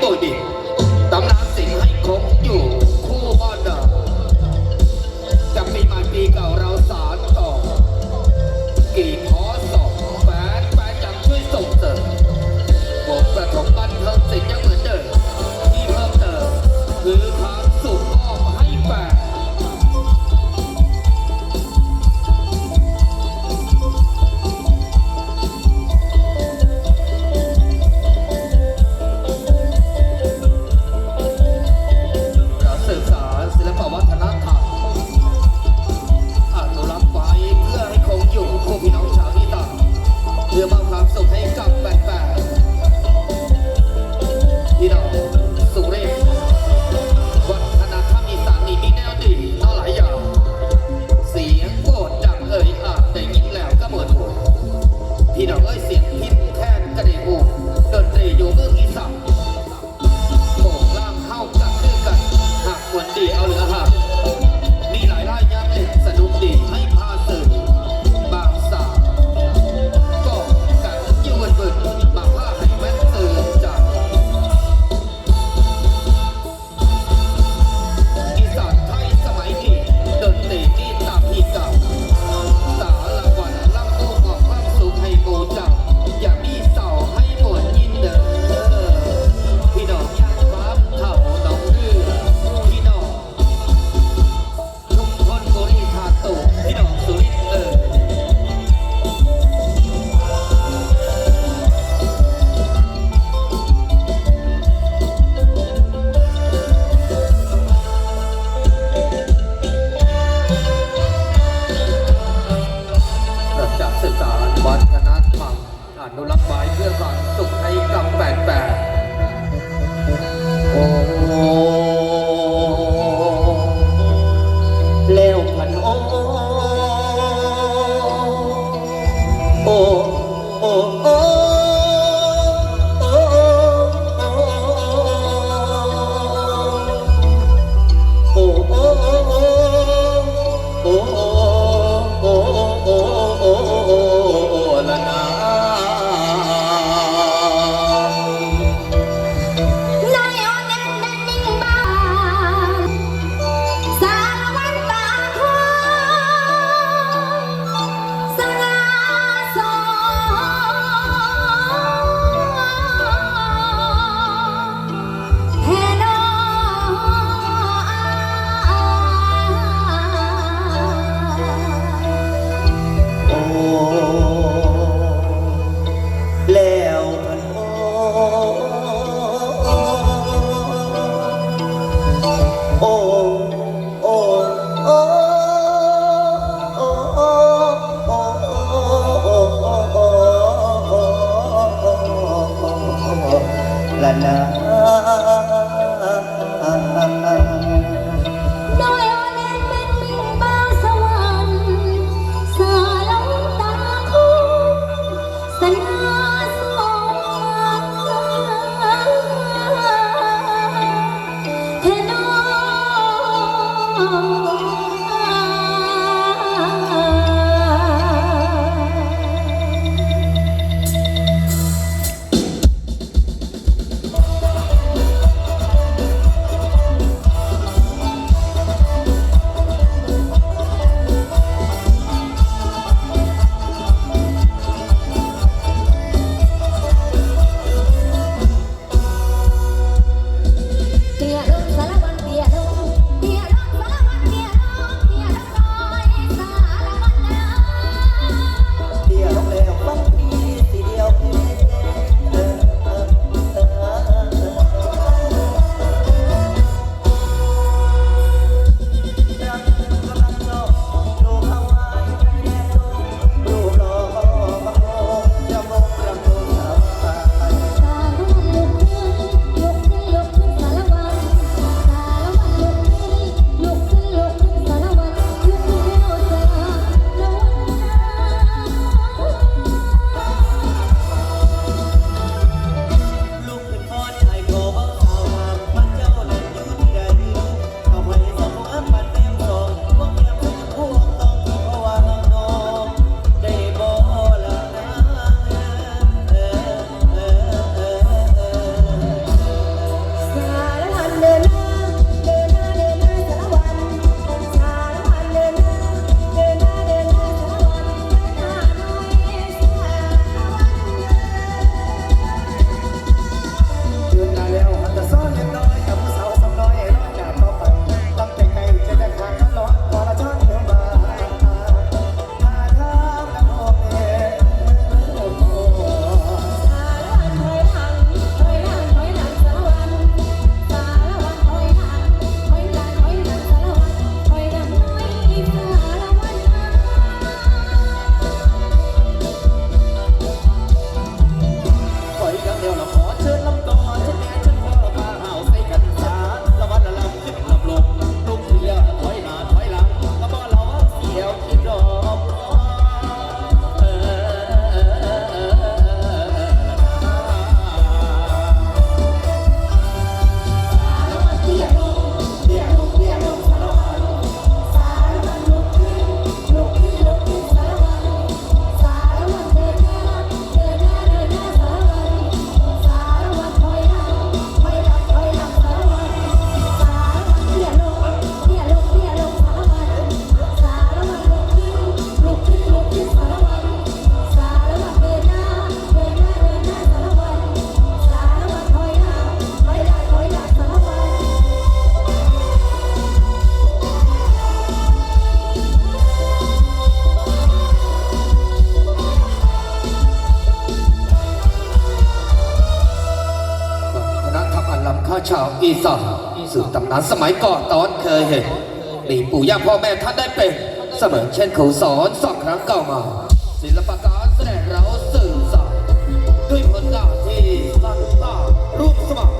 โบดิตำนานสิงให้คงอยู่ โาวอีสานสืบตำนานสมัยก่อนตอนเคยเห็นมีปู่ย่าพ่อแม่ท่านได้เป็น เสมือนเช่นครูสอนสองครั้งเก่ามา ศิลปการแสดงเราสื่อสารด้วยผลงานที่สั้นตารูปสมัคร